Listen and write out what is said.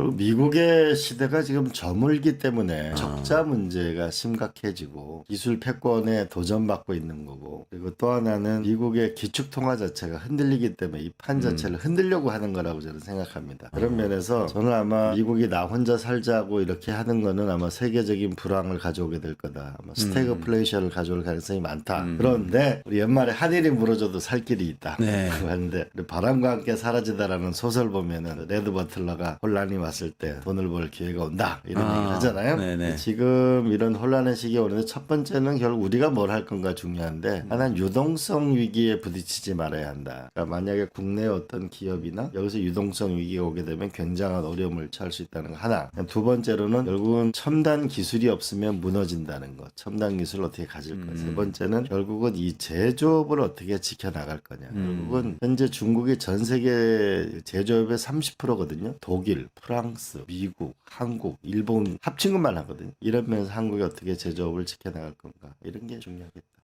그리고 미국의 시대가 지금 저물기 아. 때문에 적자 문제가 심각해지고 기술 패권에 도전받고 있는 거고 그리고 또 하나는 미국의 기축 통화 자체가 흔들리기 때문에 이 음. 판 자체를 흔들려고 하는 거라고 저는 생각합니다. 아. 그런 면에서 저는 아마 미국이 나 혼자 살자고 이렇게 하는 거는 아마 세계적인 불황을 가져오게 될 거다. 아마 스태그플레이션을 가져올 가능성이 많다. 그런데 우리 연말에 한일이 물어줘도 살 길이 있다. 네. 우리 바람과 함께 사라지다라는 소설 보면은 레드 버틀러가 혼란이 왔을 때 돈을 벌 기회가 온다 이런 아, 얘기를 하잖아요. 네네. 지금 이런 혼란의 시기에 오는데 첫 번째는 결국 우리가 뭘 할 건가 중요한데 하나는 유동성 위기에 부딪히지 말아야 한다. 그러니까 만약에 국내 어떤 기업이나 여기서 유동성 위기가 오게 되면 굉장한 어려움을 처할 수 있다는 거 하나. 두 번째로는 결국은 첨단 기술이 없으면 무너진다는 것. 첨단 기술을 어떻게 가질 까. 세 번째는 결국은 이 제조업을 어떻게 지켜나갈 거냐. 결국은 현재 중국이 전 세계 제조업의 30%거든요. 독일, 프랑스, 미국, 한국, 일본 합친 것만 하거든요. 이런 면에서 한국이 어떻게 제조업을 지켜나갈 건가. 이런 게 중요하겠다.